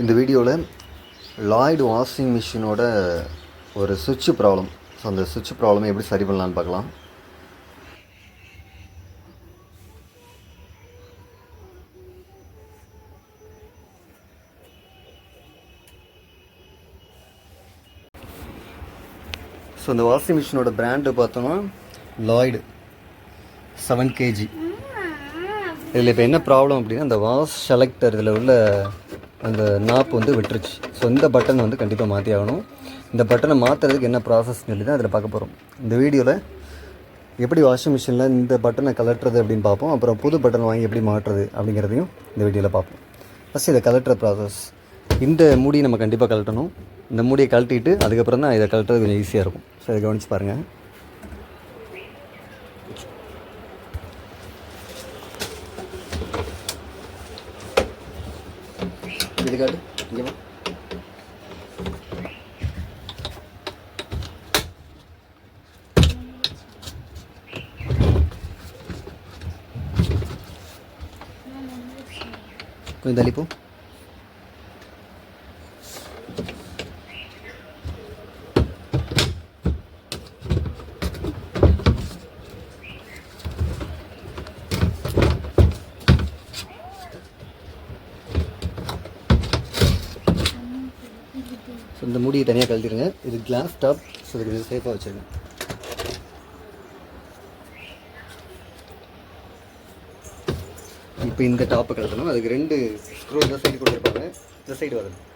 இந்த வீடியோவில் Lloyd washing மிஷினோட ஒரு சுவிட்ச் ப்ராப்ளம் ஸோ அந்த சுவிட்ச் ப்ராப்ளமை எப்படி சரி பண்ணலான்னு பார்க்கலாம். ஸோ இந்த வாஷிங் மிஷினோட பிராண்டு பார்த்தோன்னா லாய்டு செவன் கேஜி இதில் இப்போ என்ன ப்ராப்ளம் அப்படின்னா அந்த வாஷ் செலக்டர் இதில் உள்ள அந்த நாப் வந்து விட்டுருச்சு. ஸோ இந்த பட்டன் வந்து கண்டிப்பாக மாற்றி ஆகணும். இந்த பட்டனை மாற்றுறதுக்கு என்ன ப்ராசஸ் சொல்லி தான் அதில் பார்க்க போகிறோம் இந்த வீடியோவில் எப்படி வாஷிங் மிஷினில் இந்த பட்டனை கலட்டுறது அப்படின்னு பார்ப்போம். அப்புறம் புது பட்டன் வாங்கி எப்படி மாட்டுறது அப்படிங்கிறதையும் இந்த வீடியோவில் பார்ப்போம். ஃபஸ்ட் இதை கலட்டுற ப்ராசஸ் இந்த மூடி நம்ம கண்டிப்பாக கழட்டணும். இந்த மூடியை கழட்டிட்டு அதுக்கப்புறம் தான் இதை கழட்டுறது கொஞ்சம் ஈஸியாக இருக்கும். ஸோ இதை கவனிச்சு பாருங்கள் இது காட்டு இங்கே வா கொஞ்சம் தனியாக கழட்டிடுங்க இது கிளாஸ் டாப் ஸோ இது கொஞ்சம் சேஃபாக வச்சுருங்க. இப்போ இந்த டாப்பை கழட்டணும். அதுக்கு ரெண்டு ஸ்க்ரூ இந்த சைடு கொடுத்துருப்பாங்க. இந்த சைடு வரணும்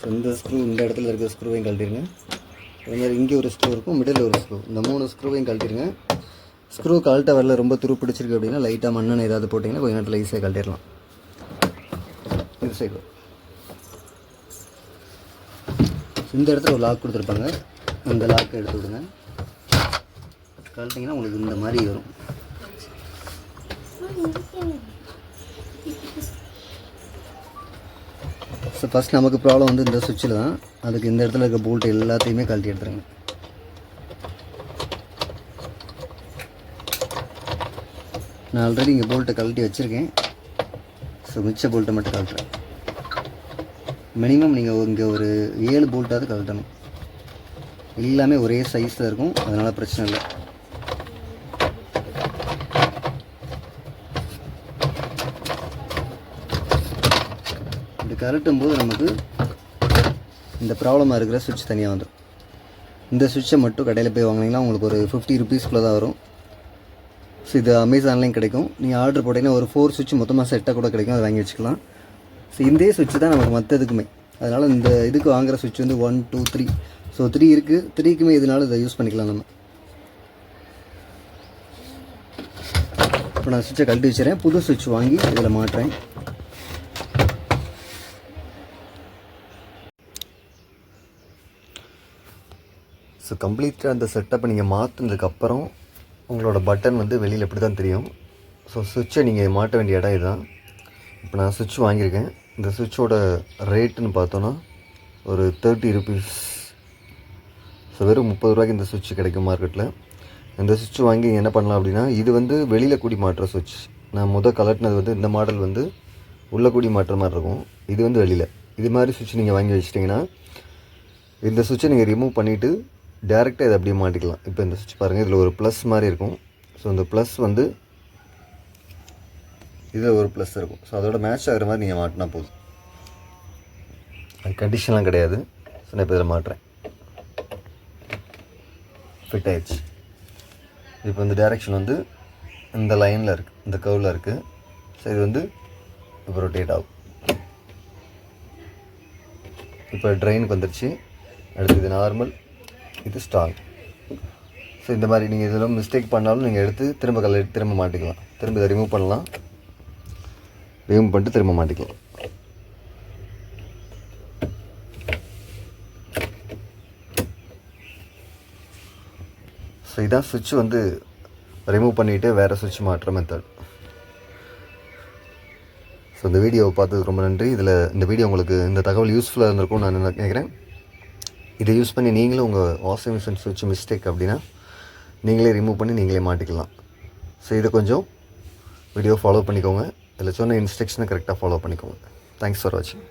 ஸோ இந்த ஸ்க்ரூ இந்த இடத்துல இருக்கிற ஸ்க்ரூவையும் கழட்டிடுங்க அதே மாதிரி இங்கே ஒரு ஸ்க்ரூ இருக்கும் மிடில் ஒரு ஸ்க்ரூ இந்த மூணு ஸ்க்ரூவையும் கழட்டிடுங்க ஸ்க்ரூ கழட்ட வரல ரொம்ப துரு பிடிச்சிருக்கு அப்படின்னா லைட்டாக மண்ணெண்ணெய் ஏதாவது போட்டிங்கன்னா கொஞ்சம் நேரத்தில் ஈஸியாக கழட்டிடலாம் இது சைடு இந்த இடத்துல ஒரு லாக் கொடுத்துருப்பாங்க. அந்த லாக்கை எடுத்து விடுங்க. கழட்டிங்கன்னா உங்களுக்கு இந்த மாதிரி வரும். ஸோ ஃபஸ்ட் நமக்கு ப்ராப்ளம் வந்து இந்த சுவிட்சில் தான். அதுக்கு இந்த இடத்துல இருக்க போல்ட் எல்லாத்தையுமே கழட்டி எடுத்துருங்க. நான் ஆல்ரெடி இங்கே போல்ட்டை கழட்டி வச்சுருக்கேன். ஸோ மிச்ச போல்ட்டை மட்டும் கழட்டுறேன். மினிமம் நீங்கள் இங்கே ஒரு ஏழு போல்ட்டாவது கழட்டணும். எல்லாமே ஒரே சைஸில் இருக்கும். அதனால் பிரச்சனை இல்லை. இப்படி கழட்டும் போது நமக்கு இந்த ப்ராப்ளமாக இருக்கிற சுவிட்ச் தனியாக வந்துடும் இந்த சுவிட்சை மட்டும் கடையில் போய் வாங்கினீங்கன்னா உங்களுக்கு ஒரு ஃபிஃப்டி ருபீஸ்க்குள்ளே தான் வரும். ஸோ இது அமேசான்லேயும் கிடைக்கும். நீங்கள் ஆர்டர் போட்டிங்கன்னா ஒரு ஃபோர் சுவிட்ச் மொத்தமாக செட்டாக கூட கிடைக்கும். அதை வாங்கி வச்சுக்கலாம். ஸோ இந்த சுவிட்ச் தான் நமக்கு மற்றதுக்குமே அதனால் இந்த இதுக்கு வாங்குகிற சுவிட்ச் வந்து one two three so three இருக்குது த்ரீக்குமே இதனால இதை யூஸ் பண்ணிக்கலாம் நம்ம. இப்போ நான் சுவிட்சை கழட்டி வச்சுறேன். புது சுவிட்ச் வாங்கி இதில் மாட்டுறேன் ஸோ கம்ப்ளீட்டாக அந்த செட்டப்பை நீங்கள் மாற்றினதுக்கப்புறம் உங்களோட பட்டன் வந்து வெளியில் இப்படி தான் தெரியும் ஸோ சுவிட்சை நீங்கள் மாட்ட வேண்டிய இடம் இதுதான். இப்போ நான் சுவிட்ச் வாங்கியிருக்கேன். இந்த சுவிட்சோட ரேட்டுன்னு பார்த்தோன்னா ஒரு தேர்ட்டி ருபீஸ் ஸோ வெறும் முப்பது ரூபாய்க்கு இந்த சுவிட்ச் கிடைக்கும் மார்க்கெட்டில் இந்த சுவிட்ச் வாங்கி என்ன பண்ணலாம் அப்படின்னா இது வந்து வெளியில் கூடி மாட்டுற சுவிட்ச். நான் முதல் கலட்டினது வந்து இந்த மாடல் வந்து உள்ள கூடி மாட்டுற மாதிரி இருக்கும். இது வந்து வெளியில். இது மாதிரி சுவிட்ச் நீங்கள் வாங்கி வச்சிட்டிங்கன்னா இந்த சுவிட்சை நீங்கள் ரிமூவ் பண்ணிவிட்டு டேரெக்டாக இதை அப்படியே மாட்டிக்கலாம். இப்போ இந்த சுவிட்ச் பாருங்கள் இதில் ஒரு ப்ளஸ் மாதிரி இருக்கும். ஸோ இந்த ப்ளஸ் வந்து இதில் ஒரு ப்ளஸ் இருக்கும். ஸோ அதோட மேட்ச் ஆகிற மாதிரி நீங்கள் மாட்டினா போதும். அது கண்டிஷன்லாம் கிடையாது. ஸோ நான் இப்போ இதில் மாட்டுறேன். ஃபிட் ஆயிடுச்சு. இப்போ இந்த டேரெக்ஷன் வந்து இந்த லைனில் இருக்குது இந்த கர்வில் இருக்குது ஸோ இது வந்து இப்போ ரொட்டேட் ஆகும். இப்போ ட்ரெயினுக்கு வந்துருச்சு. அடுத்து இது நார்மல் இது ஸ்ட்ராங் ஸோ இந்த மாதிரி நீங்கள் இதெல்லாம் மிஸ்டேக் பண்ணாலும் நீங்கள் எடுத்து திரும்ப கல்ல திரும்ப மாட்டிக்கலாம். திரும்ப இதை ரிமூவ் பண்ணலாம். ரிமூவ் பண்ணிட்டு திரும்ப மாட்டிக்கலாம். ஸோ இதான் சுவிட்ச் வந்து ரிமூவ் பண்ணிவிட்டு வேறு சுவிட்ச் மாட்டுற மெத்தட் ஸோ இந்த வீடியோவை பார்த்ததுக்கு ரொம்ப நன்றி. இதில் இந்த வீடியோ உங்களுக்கு இந்த தகவல் யூஸ்ஃபுல்லாக இருந்திருக்கும்னு நான் நினைக்கிறேன். இதை யூஸ் பண்ணி நீங்களும் உங்கள் வாஷிங் மிஷின் சுவிட்ச் மிஸ்டேக் அப்படின்னா நீங்களே ரிமூவ் பண்ணி நீங்களே மாட்டிக்கலாம். ஸோ இதை கொஞ்சம் வீடியோ ஃபாலோ பண்ணிக்கோங்க. இதில் சொன்ன இன்ஸ்ட்ரக்ஷனை கரெக்டாக ஃபாலோ பண்ணிக்கோங்க. தேங்க்ஸ் ஃபார் வாட்சிங்